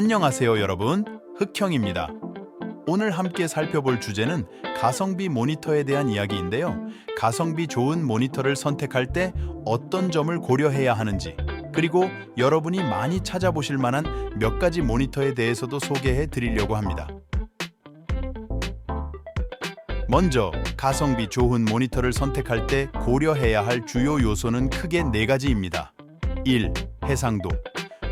안녕하세요 여러분 흑형입니다. 오늘 함께 살펴볼 주제는 가성비 모니터에 대한 이야기인데요. 가성비 좋은 모니터를 선택할 때 어떤 점을 고려해야 하는지 그리고 여러분이 많이 찾아보실 만한 몇 가지 모니터에 대해서도 소개해 드리려고 합니다. 먼저 가성비 좋은 모니터를 선택할 때 고려해야 할 주요 요소는 크게 네 가지입니다. 1. 해상도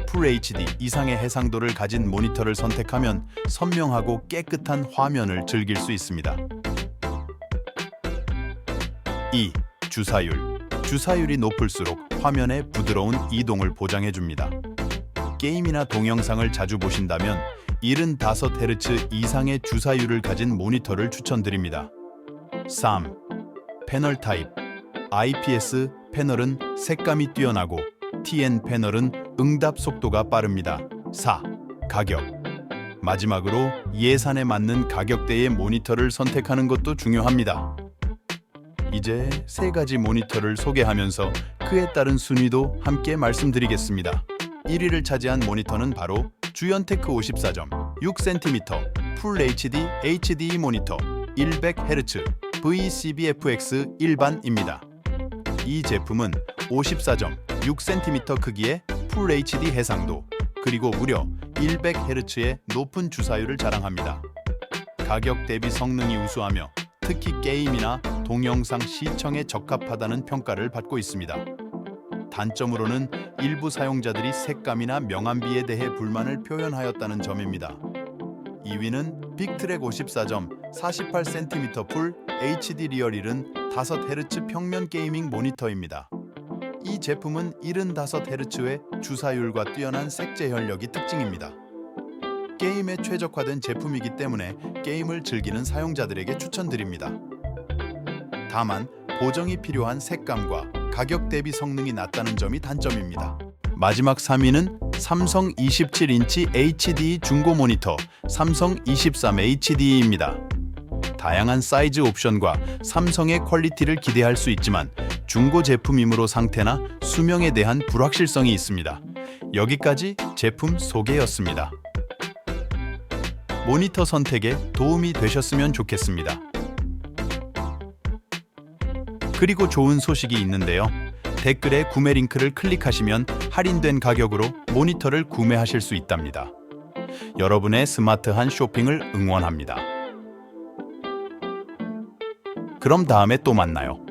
풀 HD 이상의 해상도를 가진 모니터를 선택하면 선명하고 깨끗한 화면을 즐길 수 있습니다. 2. 주사율 주사율이 높을수록 화면의 부드러운 이동을 보장해 줍니다. 게임이나 동영상을 자주 보신다면 75Hz 이상의 주사율을 가진 모니터를 추천드립니다. 3. 패널 타입 IPS 패널은 색감이 뛰어나고 TN 패널은 응답 속도가 빠릅니다. 4. 가격 마지막으로 예산에 맞는 가격대의 모니터를 선택하는 것도 중요합니다. 이제 세 가지 모니터를 소개하면서 그에 따른 순위도 함께 말씀드리겠습니다. 1위를 차지한 모니터는 바로 주연테크 54점 6cm 풀 HD HDE 모니터 100Hz VCBFX 일반입니다. 이 제품은 54점 6cm 크기의 풀 HD 해상도 그리고 무려 100Hz의 높은 주사율을 자랑합니다. 가격 대비 성능이 우수하며 특히 게임이나 동영상 시청에 적합하다는 평가를 받고 있습니다. 단점으로는 일부 사용자들이 색감이나 명암비에 대해 불만을 표현하였다는 점입니다. 2위는 빅트랙 54점 48cm 풀 HD 리얼 1은 5Hz 평면 게이밍 모니터입니다. 이 제품은 75Hz의 주사율과 뛰어난 색재 현력이 특징입니다. 게임에 최적화된 제품이기 때문에 게임을 즐기는 사용자들에게 추천드립니다. 다만 보정이 필요한 색감과 가격 대비 성능이 낮다는 점이 단점입니다. 마지막 3위는 삼성 27인치 HD 중고 모니터 삼성 23 HD입니다. 다양한 사이즈 옵션과 삼성의 퀄리티를 기대할 수 있지만 중고 제품이므로 상태나 수명에 대한 불확실성이 있습니다. 여기까지 제품 소개였습니다. 모니터 선택에 도움이 되셨으면 좋겠습니다. 그리고 좋은 소식이 있는데요. 댓글에 구매 링크를 클릭하시면 할인된 가격으로 모니터를 구매하실 수 있답니다. 여러분의 스마트한 쇼핑을 응원합니다. 그럼 다음에 또 만나요.